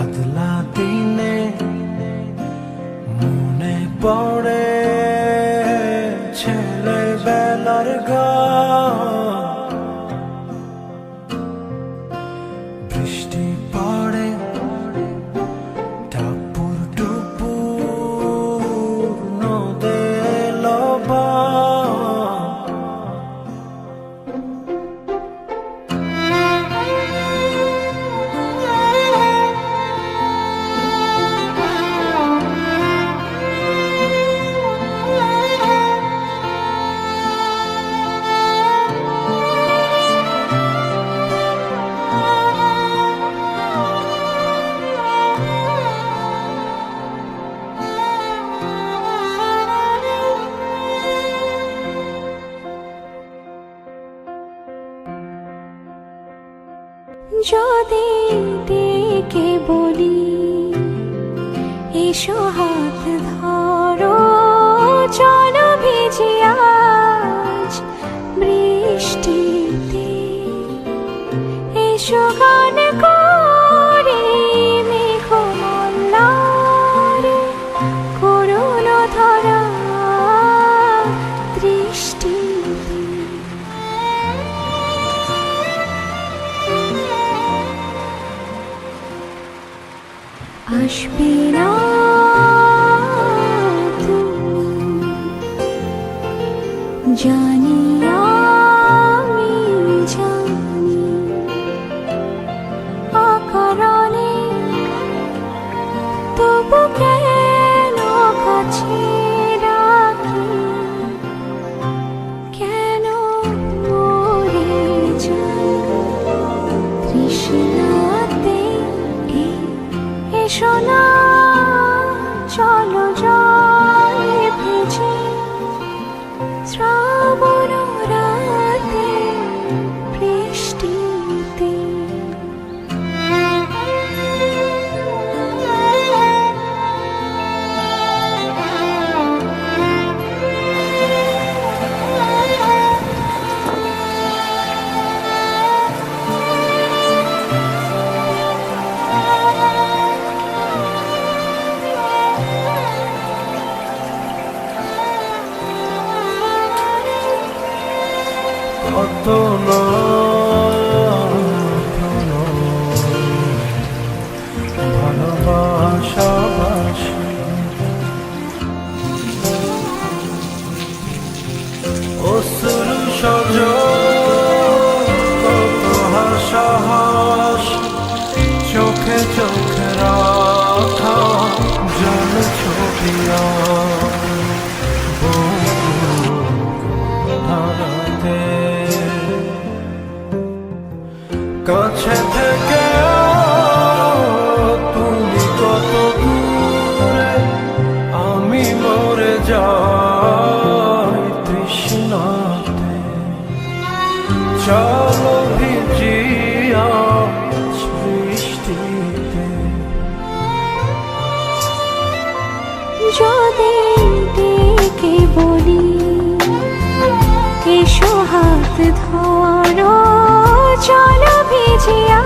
बदला दिने मुने पौड़े। যদি ডেকে বলি এসো হাত ধরো। আসবে না এসো কত না কাছে থেকে তুমি কত দূরে, আমি মরে যাই তৃষ্ণাতে। চলো ভিজিয়া বৃষ্টিতে যদি ডেকে বলি এসো হাত ধরো চলো